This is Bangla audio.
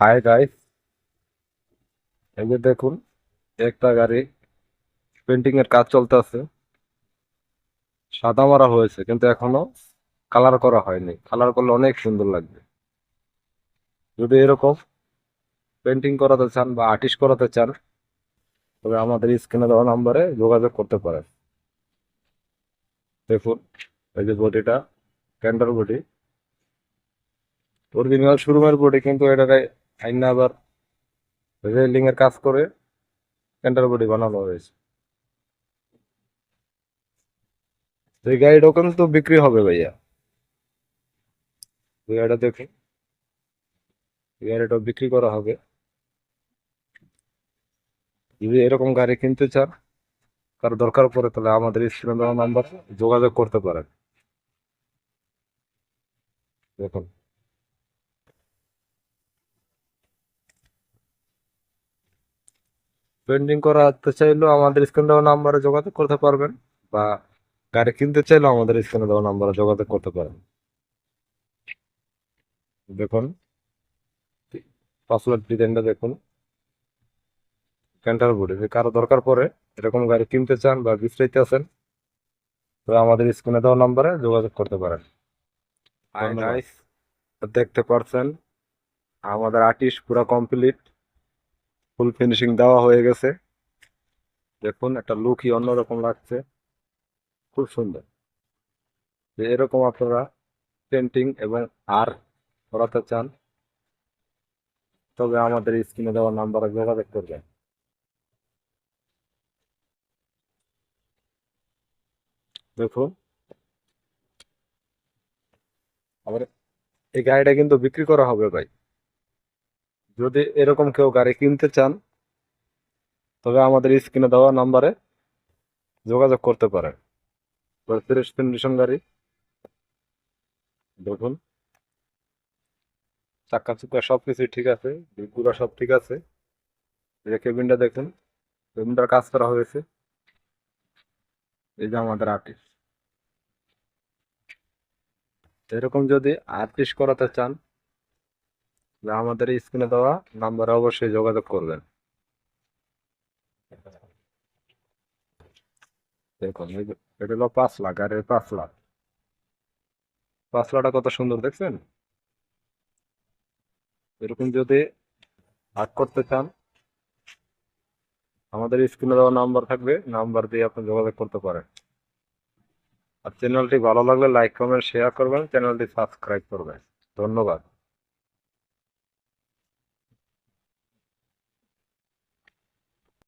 হাই গাইস এই যে দেখুন, একটা গাড়ি পেন্টিং এর কাজ চলতেছে। সাদা মারা হয়েছে, কিন্তু এখনও কালার করা হয়নি। কালার করলে অনেক সুন্দর লাগবে। যদি এরকম পেন্টিং করাতে চান বা আর্টিস্ট করাতে চান, তবে আমাদের স্ক্রিনে দেওয়া নাম্বারে যোগাযোগ করতে পারেন। দেখুন, এই যে বডিটা ক্যান্ডার বডি। অরিজিনাল শোরুমের বডি কিন্তু এটাকে আইনা রেলিং এর কাজ করে ক্যান্ডার বডি বানানো হয়েছে। তো এই গাড়িটাও কিন্তু বিক্রি হবে ভাইয়া। গাড়িটা দেখুন। এই গাড়িটাও বিক্রি করা হবে। যদি এরকম গাড়ি কিনতে চান, কার দরকার পড়ে তাহলে আমাদের স্ক্রিনে নাম্বার যোগাযোগ করতে পারেন। দেখুন। পেন্টিং করাতে চাইলেও আমাদের স্ক্রিনে দেওয়া নাম্বারে যোগাযোগ করতে পারবেন বা গাড়ি কিনতে চাইলেও আমাদের স্ক্রিনে দেওয়া নাম্বারে যোগাযোগ করতে পারেন। দেখুন পাসওয়ার্ড ডিজাইনটা দেখুন। ক্যান্টার বোর্ডে যদি কারও দরকার পড়ে এরকম গাড়ি কিনতে চান বা বিক্রিতে আছেন তো আমাদের স্ক্রিনে দেওয়া নাম্বারে যোগাযোগ করতে পারেন। দেখতে পারছেন আমাদের আর্টিস্ট পুরো কমপ্লিট ফুল ফিনিশিং দেওয়া হয়ে গেছে। দেখুন, একটা লুকই অন্যরকম লাগছে। খুব সুন্দর। যে এরকম আপনারা পেন্টিং এবং আর করাতে চান, তবে আমাদের স্ক্রিনে দেওয়া নাম্বারে যোগাযোগ করবেন। দেখুন। আবার এই গাড়িটা কিন্তু বিক্রি করা হবে ভাই। যদি এরকম কেউ গাড়ি কিনতে চান, তবে আমাদের স্ক্রিনে দেওয়া নাম্বারে যোগাযোগ করতে পারেন। ফ্রেশ কন্ডিশন গাড়ি। দেখুন। চাক্কা চুক্কা সব কিছু ঠিক আছে দিকগুলো সব ঠিক আছে। যে কেবিনটা দেখুন, কেবিনটার কাজ করা হয়েছে। এই যে আমাদের আর্টিস্ট। এরকম যদি আর্টিস্ট করাতে চান আমাদের স্ক্রিনে দেওয়া নাম্বারে অবশ্যই যোগাযোগ করবেন। দেখুন এটা হলো পাঁচ লাখ, আর পাঁচ লাখ। পাঁচ লাখটা কত সুন্দর দেখছেন? এরকম যদি আর্ট করতে চান, আমাদের স্ক্রিনে দেওয়া নাম্বার থাকবে নাম্বার দিয়ে আপনি যোগাযোগ করতে পারেন। আর চ্যানেলটি ভালো লাগলে লাইক কমেন্ট শেয়ার করবেন চ্যানেলটি সাবস্ক্রাইব করবেন। ধন্যবাদ।